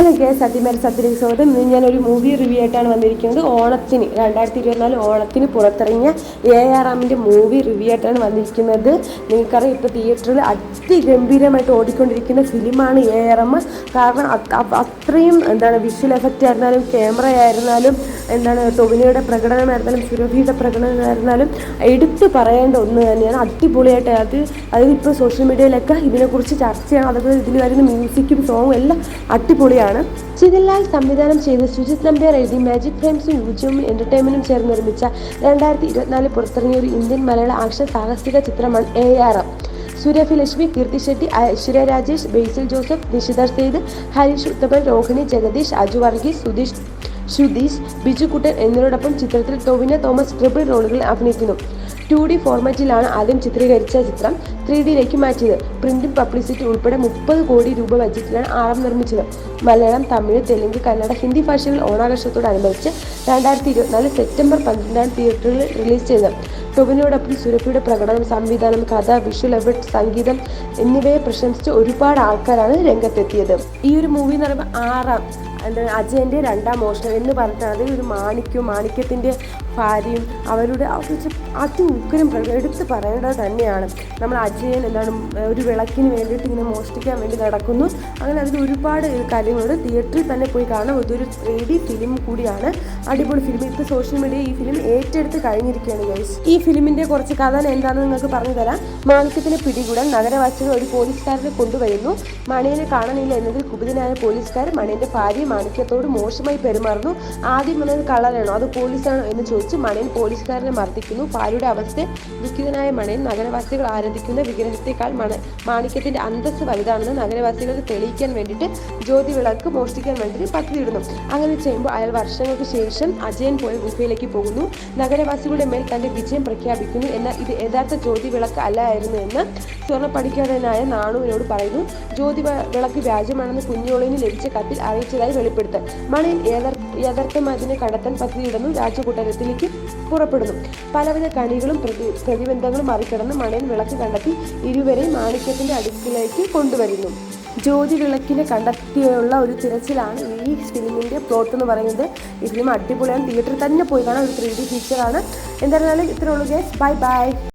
Hello K സത്യമേര സത്യലേക്ക് സ്വാഗതം ഇന്ന് ഞാനൊരു മൂവി റിവ്യൂ ആയിട്ടാണ് വന്നിരിക്കുന്നത്. ഓണത്തിന് രണ്ടായിരത്തി ഇരുപത്തിനാല് ഓണത്തിന് പുറത്തിറങ്ങിയ എ ആർ എമ്മിന്റെ മൂവി റിവ്യൂ ആയിട്ടാണ് വന്നിരിക്കുന്നത്. നിങ്ങൾക്കറിയാം ഇപ്പോൾ തിയേറ്ററിൽ അതിഗംഭീരമായിട്ട് ഓടിക്കൊണ്ടിരിക്കുന്ന ഫിലിമാണ് എ ആർ എം കാരണം അത്രയും എന്താണ് വിഷ്വൽ എഫക്റ്റ് ആയിരുന്നാലും ക്യാമറ ആയിരുന്നാലും എന്താണ് ടൊവിനയുടെ പ്രകടനമായിരുന്നാലും സുരഭിയുടെ പ്രകടനമായിരുന്നാലും എടുത്തു പറയേണ്ട ഒന്ന് തന്നെയാണ്. അടിപൊളിയായിട്ട് അത് അതായത് ഇപ്പോൾ സോഷ്യൽ മീഡിയയിലൊക്കെ ഇതിനെക്കുറിച്ച് ചർച്ചയാണ്. അതുപോലെ ഇതിൽ വരുന്ന മ്യൂസിക്കും സോങ്ങും എല്ലാം അടിപൊളിയാണ്. ചിതിലാൽ സംവിധാനം ചെയ്ത് സുജിത് നമ്പ്യാർ എഴുതി മാജിക് ഫ്രെയിംസും യൂജും എന്റർടൈൻമെന്റും ചേർന്ന് നിർമ്മിച്ച രണ്ടായിരത്തി ഇരുപത്തിനാല് പുറത്തിറങ്ങിയ ഒരു ഇന്ത്യൻ മലയാള ആക്ഷൻ സാഹസിക ചിത്രമാണ് A R M Surabhi Lakshmi Keerthy Shetty Aishwarya Rajesh Basil Joseph Nisthar Sait Harish Uthaman Rohini Jagadish Aju Varghese Sudheesh Sudheesh Biju Kuttan എന്നിവരോടൊപ്പം ചിത്രത്തിൽ ടൊവിന തോമസ് ട്രിപ്പിൾ റോളുകളിൽ അഭിനയിക്കുന്നു. ടു ഡി ഫോർമാറ്റിലാണ് ആദ്യം ചിത്രീകരിച്ച ചിത്രം ത്രീ ഡിയിലേക്ക് മാറ്റിയത്. പ്രിന്റും പബ്ലിസിറ്റി ഉൾപ്പെടെ മുപ്പത് കോടി രൂപ ബജറ്റിലാണ് ആറം നിർമ്മിച്ചത്. മലയാളം തമിഴ് തെലുങ്ക് കന്നഡ ഹിന്ദി ഭാഷകളിൽ ഓണാഘോഷത്തോടനുബന്ധിച്ച് രണ്ടായിരത്തി ഇരുപത്തിനാല് സെപ്റ്റംബർ പന്ത്രണ്ടാണ് തിയേറ്ററുകളിൽ റിലീസ് ചെയ്തത്. ടൊവിനോടൊപ്പം സുരഭിയുടെ പ്രകടനം സംവിധാനം കഥ വിഷ്വൽ എഫക്ട് സംഗീതം എന്നിവയെ പ്രശംസിച്ച് ഒരുപാട് ആൾക്കാരാണ് രംഗത്തെത്തിയത്. ഈ ഒരു മൂവി എന്ന് പറയുമ്പോൾ ആറാം എന്താണ് അജയന്റെ രണ്ടാം മോഷണം എന്ന് പറഞ്ഞാൽ ഒരു മാണിക്യവും മാണിക്യത്തിന്റെ ഭാര്യയും അവരുടെ അതി ഉഗ്രം എടുത്ത് പറയേണ്ടത് തന്നെയാണ്. നമ്മൾ അജയൻ എന്താണ് ഒരു വിളക്കിന് വേണ്ടിയിട്ട് ഇങ്ങനെ മോഷ്ടിക്കാൻ വേണ്ടി നടക്കുന്നു. അങ്ങനെ അതിൽ ഒരുപാട് കാര്യങ്ങളുണ്ട്. തിയേറ്ററിൽ തന്നെ പോയി കാണാം. ഇതൊരു ത്രീ ഡി ഫിലിം കൂടിയാണ്. അടിപൊളി ഫിലിം ഇപ്പോൾ സോഷ്യൽ മീഡിയ ഈ ഫിലിം ഏറ്റെടുത്ത് കഴിഞ്ഞിരിക്കുകയാണ് ഗൈസ് ഈ ഫിലിമിന്റെ കുറച്ച് കഥ എന്താണെന്ന് നിങ്ങൾക്ക് പറഞ്ഞു തരാം. മാണിക്യത്തിന് പിടികൂടാൻ നഗരവാസികൾ ഒരു പോലീസുകാരനെ കൊണ്ടുവരുന്നു. മണിയനെ കാണാനില്ല എന്നതിൽ കുപിതനായ പോലീസുകാർ മണിയന്റെ ഭാര്യ മാണിക്യത്തോട് മോശമായി പെരുമാറുന്നു. ആദ്യം വന്നത് കള്ളനാണോ അത് പോലീസാണോ എന്ന് ചോദിച്ച് മണിയൻ പോലീസുകാരനെ മർദ്ദിക്കുന്നു. ഭാര്യയുടെ അവസ്ഥ ദുഃഖിതനായ മണിയൻ നഗരവാസികൾ ആരാധിക്കുന്ന വിഗ്രഹത്തെക്കാൾ മണ മാണിക്യത്തിന്റെ അന്തസ്സ് വലുതാണെന്ന് നഗരവാസികൾക്ക് തെളിയിക്കാൻ വേണ്ടിയിട്ട് ജ്യോതി വിളക്ക് മോഷ്ടിക്കാൻ വേണ്ടിയിട്ട് പദ്ധതിയിടുന്നു അങ്ങനെ ചെയ്യുമ്പോൾ അയാൾ വർഷങ്ങൾക്ക് ശേഷം അജയൻ പോയ ഗുഹയിലേക്ക് പോകുന്നു. നഗരവാസികളുടെ മേൽ തന്റെ വിജയം പ്രഖ്യാപിക്കുന്നു എന്നാൽ ഇത് യഥാർത്ഥ ജ്യോതി വിളക്ക് അല്ലായിരുന്നു എന്ന് സ്വർണ പഠിക്കാരനായ നാണുവിനോട് പറയുന്നു. ജ്യോതി വിളക്ക് വ്യാജമാണെന്ന് കുഞ്ഞോളിന് ലഭിച്ച കത്തിൽ അറിയിച്ചതായി വെളിപ്പെടുത്തൽ. യഥാർ- യഥാർത്ഥം അതിനെ കണ്ടെത്താൻ പദ്ധതിയിടുന്നു രാജകൂട്ടരത്തിലേക്ക് പുറപ്പെടുന്നു. പലവിധ കണികളും പ്രതി പ്രതിബന്ധങ്ങളും മറികടന്ന് മണിയൻ വിളക്ക് കണ്ടെത്തി ഇരുവരെയും മാണിക്യത്തിന്റെ അടുക്കിലേക്ക് കൊണ്ടുവരുന്നു. ജ്യോതി വിളക്കിനെ കണ്ടെത്തിയുള്ള ഒരു തിരച്ചിലാണ് ഈ ഫിലിമിന്റെ പ്ലോട്ട് എന്ന് പറയുന്നത്. ഈ ഫിലിം അടിപൊളിയാണ്. തിയേറ്ററിൽ തന്നെ പോയി കാണാൻ ഒരു ത്രീ ഡി ഫീച്ചറാണ് എന്തായിരുന്നാലും ഇത്രയുള്ളൂ ഗേസ് ബൈ ബൈ